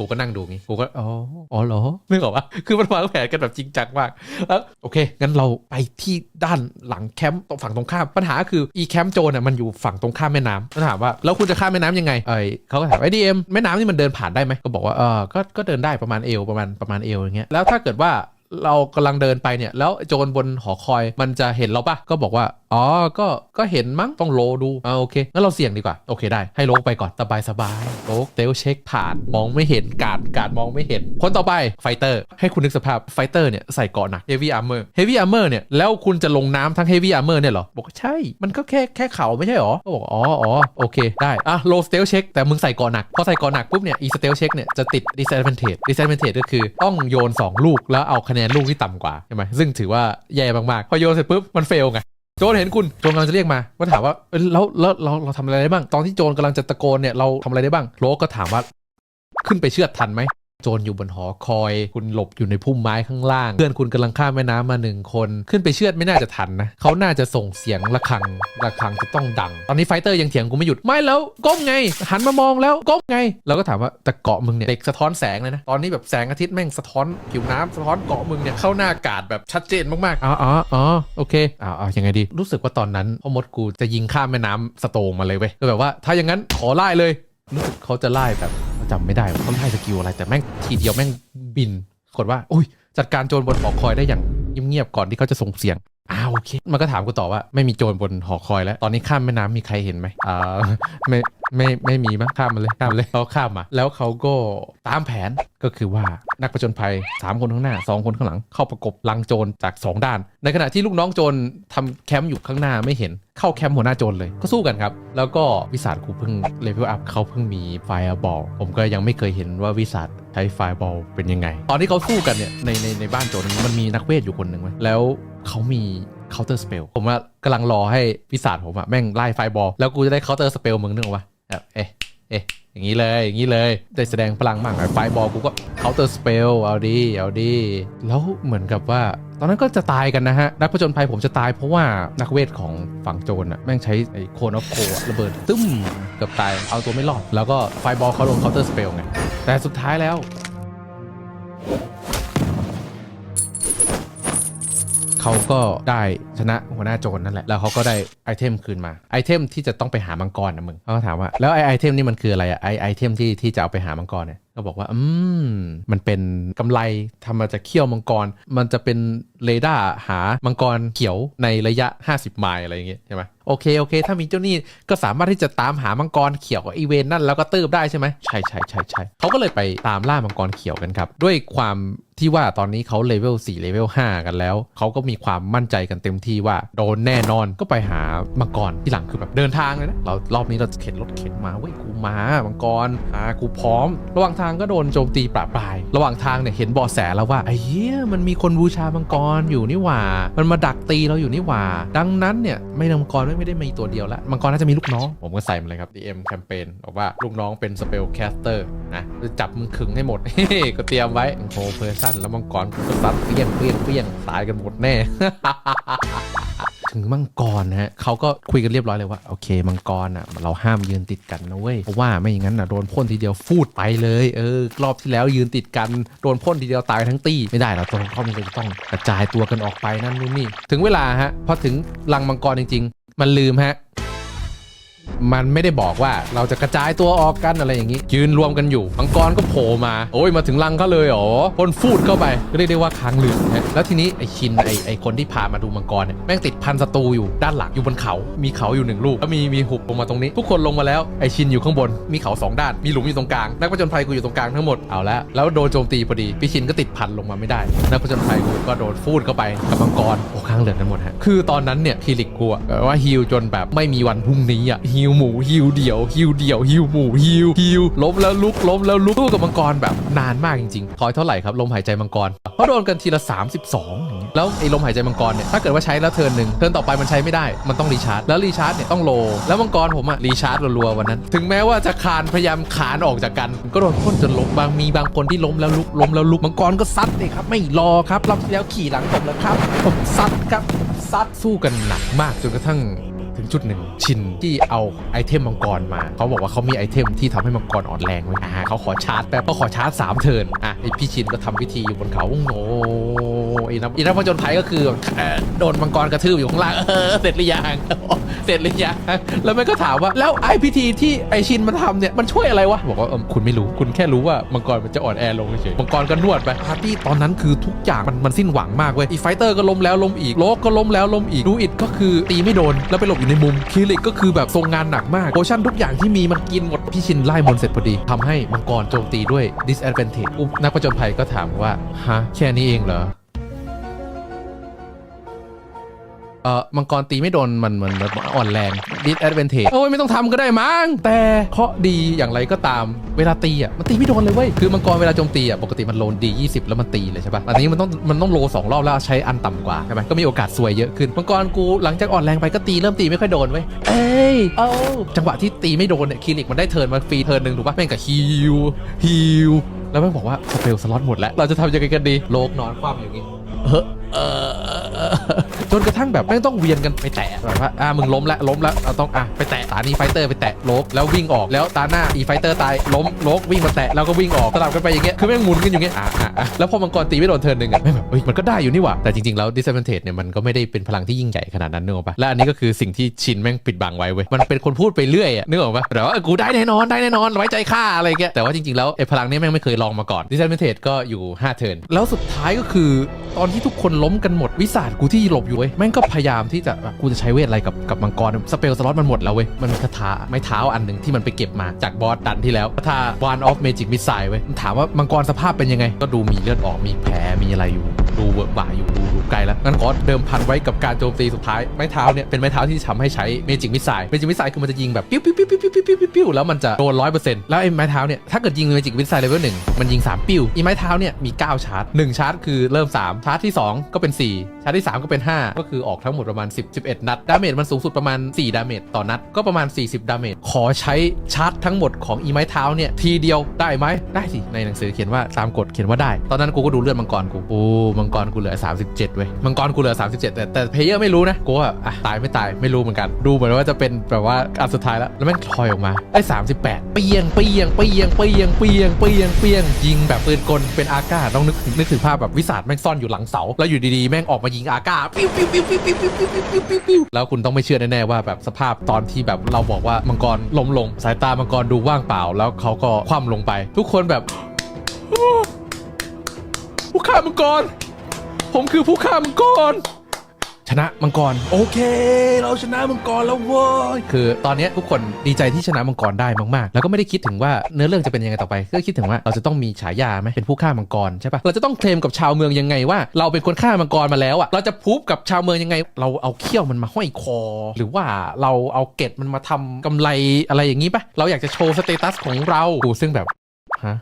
กูก็นั่งดูงี้กูก็อ๋ออ๋อเหรอนึกออกปะคือมันวางแผนกันแบบจริงจังมากแล้วโอเค งั้นเราไปที่ด้านหลังแคมป์ตรงฝั่งตรงข้ามปัญหาคืออีแคมป์โจรน่ะมันอยู่ฝั่งตรงข้ามแม่น้ำแล้วถามว่าแล้วคุณจะข้ามแม่น้ำยังไงเอ้ยเขาก็ถามไอ้ดีเอ็มแม่น้ำนี่มันเดินผ่านได้ไหมก็บอกว่าเออก็ก็เดินได้ประมาณเอวประมาณประมาณเอวอย่างเงี้ยแล้วถ้าเกิดว่า เรากำลังเดินไปเนี่ย แล้วโจรบนหอคอยมันจะเห็นเราปะก็บอกว่า อ๋อ ก็ ก็เห็นมั้ง ต้องโลดูอ่าโอเค งั้นเราเสี่ยงดีกว่า โอเคได้ ให้โลไปก่อน สบายสบายโลเตลเช็คผ่าน มองไม่เห็น การดการดมองไม่เห็น คนต่อไป ไฟเตอร์ ให้คุณนึกสภาพ ไฟเตอร์เนี่ย ใส่เกราะหนัก heavy armor heavy armor เออร์เนี่ย แล้วคุณจะลงน้ำทั้ง heavy armor เออร์เนี่ยหรอ บอกใช่ มันก็แค่ แค่เขาไม่ใช่หรอก็บอก อ๋ออ๋อโอเค ได้อะ low stealth check แต่มึงใส่เกราะหนัก พอใส่เกราะหนักปุ๊บเนี่ย e stealth check เนี่ย จะติด disadvantage disadvantage ก็คือต้องโยน 2 ลูกแล้วเอาคะแนนลูกที่ต่ำกว่าใช่ไหมซึ่งถือว่าแย่มากๆพอโยนเสร็จปุ๊บมันเฟลไงโจนเห็นคุณโจนกำลังจะเรียกมาก็ถามว่าแล้วแล้วเราเราทำอะไรได้บ้าง ตอนที่โจนกำลังจะตะโกนเนี่ยเราทำอะไรได้บ้างโลก็ถามว่าขึ้นไปเชือดทันไหม โจรอยู่บนหอคอย คุณหลบอยู่ในพุ่มไม้ข้างล่าง เพื่อนคุณกำลังข้ามแม่น้ำมาหนึ่งคน ขึ้นไปเชือดไม่น่าจะทันนะเขาน่าจะส่งเสียงระฆังระฆังจะต้องดัง ตอนนี้ไฟเตอร์ยังเถียงกูไม่หยุดไม่แล้วก้มไง หันมามองแล้วก้มไงเราก็ถามว่าแต่เกาะมึงเนี่ยเด็กสะท้อนแสงเลยนะตอนนี้แบบแสงอาทิตย์แม่งสะท้อนผิวน้ำสะท้อนเกาะมึงเนี่ยเข้าหน้ากาดแบบชัดเจนมากๆอ๋ออ๋ออ๋อโอเคอ่าอ่ายังไงดี รู้สึกว่าตอนนั้นพ่อมดกูจะยิงข้ามแม่น้ำสโตงมาเลยเว้ยก็แบบว่าถ้าอย่างนั้นขอไล่เลยรู้สึกเขาจะไล่แบบ จำไม่ได้ว่าเขาไล่สกิลอะไร แต่แม่งทีเดียวแม่งบินกดว่าอุ้ยจัดการโจรบนหอคอยได้อย่างเงียบๆก่อนที่เขาจะส่งเสียงอ้าวโอเค มันก็ถามกูต่อว่า ไม่มีโจรบนหอคอยแล้ว ตอนนี้ข้ามแม่น้ำมีใครเห็นไหมอ่าไม่ ไม่ไม่มีมั้งข้ามมาเลยข้ามเลยเขาข้ามมาแล้วเขาก็ตามแผนก็คือว่านักประจนภัย 3 คนข้างหน้า 2 คนข้างหลัง เข้าประกบลังโจรจาก 2 ด้าน ในขณะที่ลูกน้องโจรทำแคมป์อยู่ข้างหน้าไม่เห็นเข้าแคมป์หัวหน้าโจรเลยก็สู้กันครับ แล้วก็วิสาดกูเพิ่งเลเวลอัพเขาเพิ่งมีไฟบอลผมก็ยังไม่เคยเห็นว่าวิสาดใช้ไฟบอลเป็นยังไง ตอนที่เขาสู้กันเนี่ยในในในบ้านโจรมันมีนักเวทอยู่คนหนึ่งไว้แล้วเขามี counter spell ผมว่ากำลังรอให้วิสาดผมอะแม่งไล่ไฟบอลแล้วกูจะได้ counter spell มึงนึกออกปะ แบบเอ๊ะเอ๊ะอย่างนี้เลยอย่างนี้เลยได้แสดงพลังมากหน่อยไฟบอลกูก็เคาน์เตอร์สเปลเอาดีเอาดีแล้วเหมือนกับว่าตอนนั้นก็จะตายกันนะฮะ นักผจญภัยผมจะตายเพราะว่านักเวทของฝั่งโจรน่ะแม่งใช้ไอ้โคนอฟโคระเบิดตึ้มเกือบตายเอาตัวไม่รอด แล้วก็ไฟบอลเขาลงเคาน์เตอร์สเปลไงแต่สุดท้ายแล้ว เขาก็ได้ชนะหัวหน้าโจรนั่นแหละ แล้วเขาก็ได้ไอเทมคืนมา ไอเทมที่จะต้องไปหามังกรนะมึงเขาก็ถามว่า แล้วไอไอเทมนี่มันคืออะไรอะไอไอเทมที่ที่จะเอาไปหามังกรเนี่ยก็บอกว่า อืม มันเป็นกำไรทำมาจากเขี้ยวมังกร มันจะเป็นเรดาร์หามังกรเขียวในระยะ 50 ไมล์อะไรอย่างเงี้ยใช่ไหมโอเค โอเค ถ้ามีเจ้านี่ก็สามารถที่จะตามหามังกรเขียวอีเวนนั่นแล้วก็ตืบได้ใช่ไหมใช่ใช่ใช่ใช่เขาก็เลยไปตามล่ามังกรเขียวกันครับ ด้วยความที่ว่าตอนนี้เขาเลเวล4เลเวล5กันแล้ว เขาก็มีความมั่นใจกันเต็มที่ว่าโดนแน่นอนก็ไปหามังกรที่หลังคือแบบเดินทางเลยนะเรารอบนี้เราจะเข็นรถเข็นมาเว้ยกูมามังกรอ่ากูพร้อม ระหว่างทางก็โดนโจมตีปราบปราย ระหว่างทางเนี่ยเห็นบาะแสแล้วว่าไอ้เหี้ยมันมีคนบูชามังกรอยู่นี่หว่า มันมาดักตีเราอยู่นี่หว่า ดังนั้นเนี่ยไม่มังกรไม่ได้มีตัวเดียวละมังกรน่าจะมีลูกน้อง ผมก็ใส่มาเลยครับ DM แคมเปญบอกว่าลูกน้องเป็นสเปลแคสเตอร์นะจะจับมึงขึงให้หมดก็เตรียมไว้โฮเพอร์ซันแล้วมังกรก็ซัดเปี้ยงเปี้ยงเปี้ยงตายกันหมดแน่ ถึงมังกรนะฮะเขาก็คุยกันเรียบร้อยเลยว่าโอเคมังกรอะเราห้ามยืนติดกันนะเว้ยเพราะว่าไม่อย่างนั้นอะโดนพ่นทีเดียวฟูดไปเลยเออรอบที่แล้วยืนติดกันโดนพ่นทีเดียวตายทั้งตี้ไม่ได้เราต้องเขามันจะต้องกระจายตัวกันออกไปนั่นนู่นนี่ถึงเวลาฮะพอถึงลังมังกรจริง ๆ มันลืมฮะ มันไม่ได้บอกว่าเราจะกระจายตัวออกกันอะไรอย่างนี้ ยืนรวมกันอยู่มังกรก็โผล่มา โอ้ยมาถึงรังเขาเลยเหรอพ่นฟูดเข้าไปก็เรียกได้ว่าค้างเหลืมฮะแล้วทีนี้ไอชินไอไอคนที่พามาดูมังกรเนี่ยแม่งติดพันศัตรูอยู่ด้านหลังอยู่บนเขา มีเขาอยู่หนึ่งลูกแล้วมีมีหุบลงมาตรงนี้ ทุกคนลงมาแล้วไอชินอยู่ข้างบน มีเขาสองด้านมีหลุมอยู่ตรงกลางนักผจญภัยกูอยู่ตรงกลางทั้งหมดเอาละแล้วโดนโจมตีพอดีพี่ชินก็ติดพันลงมาไม่ได้นักผจญภัยกูก็โดนฟูดเข้าไปกับมังกรโอ้ข้างเหลืองกันหมดฮะคือตอนนั้นเนี่ยพีลิกกูอะแบบว่าฮิลจนแบบไม่มีวันพรุ่งนี้อะฮิลหมูฮิลเดี่ยวฮิลเดี่ยวฮิลหมูฮิลฮิลล้มแล้วลุกล้มแล้วลุกสู้กับมังกรแบบนานมากจริงๆคอยเท่าไหร่ครับลมหายใจมังกรเพราะโดนกันทีละ 32อย่างเงี้ยแล้วไอ้ลมหายใจมังกรเนี่ยถ้าเกิดว่าใช้แล้วเทิร์นหนึ่งเทิร์นต่อไปมันใช้ไม่ได้มันต้องรีชาร์จแล้วรีชาร์จเนี่ยต้องโล แล้วมังกรผมอะรีชาร์จรัวๆวันนั้น ถึงแม้ว่าจะคานพยายามขานออกจากกัน ก็โดนพ่นจนล้มบางมีบางคนที่ล้มแล้วลุกล้มแล้วลุกมังกรก็ซัดเลยครับไม่รอครับรอบแล้วขี่หลังผมแล้วครับผมซัดครับซัดสู้กันหนักมากจนกระทั่ง ถึงจุดหนึ่ง ชินที่เอาไอเทมมังกรมา เขาบอกว่าเขามีไอเทมที่ทำให้มังกรอ่อนแรงเลยอ่าเขาขอชาร์จแป๊บเขาขอชาร์จสามเทิร์นอะไอพี่ชินก็ทำพิธีอยู่บนเขาโง อ้ยนักอีนักผจญภัยก็คือโดนมังกรกระทืบอยู่ข้างล่างเออเสร็จหรือยังเสร็จหรือยังแล้วแมันก็ถามว่าแล้วไอพิธีที่ไอชินมันทำเนี่ยมันช่วยอะไรวะบอกว่าคุณไม่รู้คุณแค่รู้ว่ามังกรมันจะอ่อนแอลงเฉยมังกรก็นวดไปปาร์ตี้ตอนนั้นคือทุกอย่างมันมันสิ้นหวังมากเว้ยอีไฟเตอร์ก็ล้มแล้วล้มอีกโลกก็ล้มแล้วล้มอีกดูอิดก็คือตีไม่โดนแล้วไปหลบอยู่ในมุมคิริกก็คือแบบทรงงานหนักมากโพชั่นทุกอย่างที่มีมันกินหมดพี่ชินไล่มนเสร็จพอดีทำให้มังกรโจมตีด้วย disadvantage นักผจญภัยก็ถามว่าฮะแค่นี้เองเหรอ เออมังกรตีไม่โดนมันมันมันอ่อนแรงดิสแอดเวนเทจโอ้ยไม่ต้องทำก็ได้มั้งแต่เคราะห์ดีอย่างไรก็ตามเวลาตีอะมันตีไม่โดนเลยเว้ยคือมังกรเวลาโจมตีอะปกติมันโลนดี20 แล้วมันตีเลยใช่ปะอันนี้มันต้องมันต้องโลสองรอบแล้วใช้อันต่ำกว่าใช่ไหมก็มีโอกาสซวยเยอะขึ้นมังกรกูหลังจากอ่อนแรงไปก็ตีเริ่มตีไม่ค่อยโดนเว้ยเอ้ยเอาจังหวะที่ตีไม่โดนเนี่ยคลินิกมันได้เทิร์นมาฟรีเทิร์นหนึ่งถูกปะแม่งกับฮิวฮิวแล้วแม่งบอกว่าสเปลสล็อตหมดแล้วเราจะทำยังไงกันดีโลกนอนคว่ำอยู่อย่างงี้เออ จนกระทั่งแบบไม่งต้องเวียนกันไปแตะแบบว่าอ่ามึงล้มแล้วล้มแล้วเราต้องอะไปแตะตานี้ไฟเตอร์ไปแตะโลกแล้ววิ่งออกแล้วตาหน้าอีไฟเตอร์ตายล้มโลกวิ่งมาแตะแล้วก็วิ่งออกสลับกันไปอย่างเงี้ยคือแม่งหมุนกันอยู่เงี้ยอะอะอะแล้วพอมังกรตีไม่โดนเทิร์นหนึ่งอะแม่งแบบเฮ้ยมันก็ได้อยู่นี่หว่าแต่จริงๆแล้ว disadvantage เนี่ยมันก็ไม่ได้เป็นพลังที่ยิ่งใหญ่ขนาดนั้นนึกออกปะและอันนี้ก็คือสิ่งที่ชินแม่งปิดบังไว้เว้ยมันเป็นคนพูดไปเรื่อยอะนึกออกปะแต่ว่าเออกูได้แน่นอนได้แน่นอนไว้ใจข้าอะไรเงี้ยแต่ว่าจริงๆแล้วไอ้พลังนี้แม่งไม่เคยลองมาก่อน disadvantage ก็อยู่5เทิร์นแล้วสุดท้ายก็คือตอนที่ทุกคนล้มกันหมดวิสาดกูที่หลบอยู่เว้ยแม่งก็พยายามที่จะแบบกูจะใช้เวทอะไรกับกับมังกรสเปลสล็อตมันหมดแล้วเว้ยมันมีคาถาไม้เท้าอันหนึ่งที่มันไปเก็บมาจากบอสดันที่แล้วคาถา one of magic missile เว้ยมันถามว่ามังกรสภาพเป็นยังไง ก็ดูมีเลือดออกมีแผลมีอะไรอยู่ ดูเวิร์กบ่าอยู่ดูดูไกลแล้วงั้นขอเดิมพันไว้กับการโจมตีสุดท้ายไม้เท้าเนี่ยเป็นไม้เท้าที่ทำให้ใช้เมจิกมิสไซล์เมจิกมิสไซล์คือมันจะยิงแบบปิ้วปิ้วปิ้วปิ้วปิ้วปิ้วปิ้วปิ้วแล้วมันจะโดนร้อยเปอร์เซ็นต์แล้วไอ้ไม้เท้าเนี่ยถ้าเกิดยิงเมจิกมิสไซล์เลเวลหนึ่งมันยิง3ปิ้วอีไม้เท้าเนี่ยมี9ชาร์จ1ชาร์จคือเริ่ม3ชาร์จที่2ก็เป็น4ชาร์จที่3ก็เป็น5ก็คือออกทั้งหมดประมาณ 10 11 นัด ดาเมจมันสูงสุดประมาณ 4 ดาเมจต่อนัด ก็ประมาณ 40 ดาเมจ ขอใช้ชาร์จทั้งหมดของอีไม้เท้าเนี่ย ทีเดียวได้ไหม ได้สิ ในหนังสือเขียนว่าตามกฎเขียนว่าได้ ตอนนั้นกูก็ดูเลือดมังกรกู โอ้ มังกรกูเหลือ 37 เว้ย มังกรกูเหลือ 37 แต่แต่เพลเยอร์ไม่รู้นะ กูว่าอะตายไม่ตายไม่รู้เหมือนกัน ดูเหมือนว่าจะเป็นแบบว่าอันสุดท้ายแล้ว แล้วแม่งทอยออกมาได้38 เปียงเปียงเปียงเปียงเปียงเปียงเปียงยิงแบบปืนกลเป็นอากาต้องนึกนึกถึงภาพแบบวิสาดแม่งซ่อนอยู่หลังเสาแล้วอยู่ดีๆแม่งออกมายิงอากาปิ้วปิ้วปิ้วปิ้วปิ้วปิ้วปิ้วปิ้วปิ้วปิ้วแล้วคุณต้องไม่เชื่อแน่ๆว่าแบบสภาพตอนที่แบบเราบอกว่ามังกรล้มลง สายตามังกรดูว่างเปล่า แล้วเขาก็คว่ำลงไป ทุกคนแบบผู้ฆ่ามังกร ผมคือผู้ฆ่ามังกร ชนะมังกร โอเค เราชนะมังกรแล้วเว้ยคือตอนนี้ทุกคนดีใจที่ชนะมังกรได้มากๆ แล้วก็ไม่ได้คิดถึงว่าเนื้อเรื่องจะเป็นยังไงต่อไปก็คิดถึงว่าเราจะต้องมีฉายาไหมเป็นผู้ฆ่ามังกรใช่ปะเราจะต้องเคลมกับชาวเมืองยังไงว่า เราเป็นคนฆ่ามังกรมาแล้วอะเราจะพูบกับชาวเมืองยังไง เราเอาเขี้ยวมันมาห้อยคอ หรือว่าเราเอาเกล็ดมันมาทำกำไรอะไรอย่างนี้ปะเราอยากจะโชว์สเตตัสของเราซึ่งแบบฮะ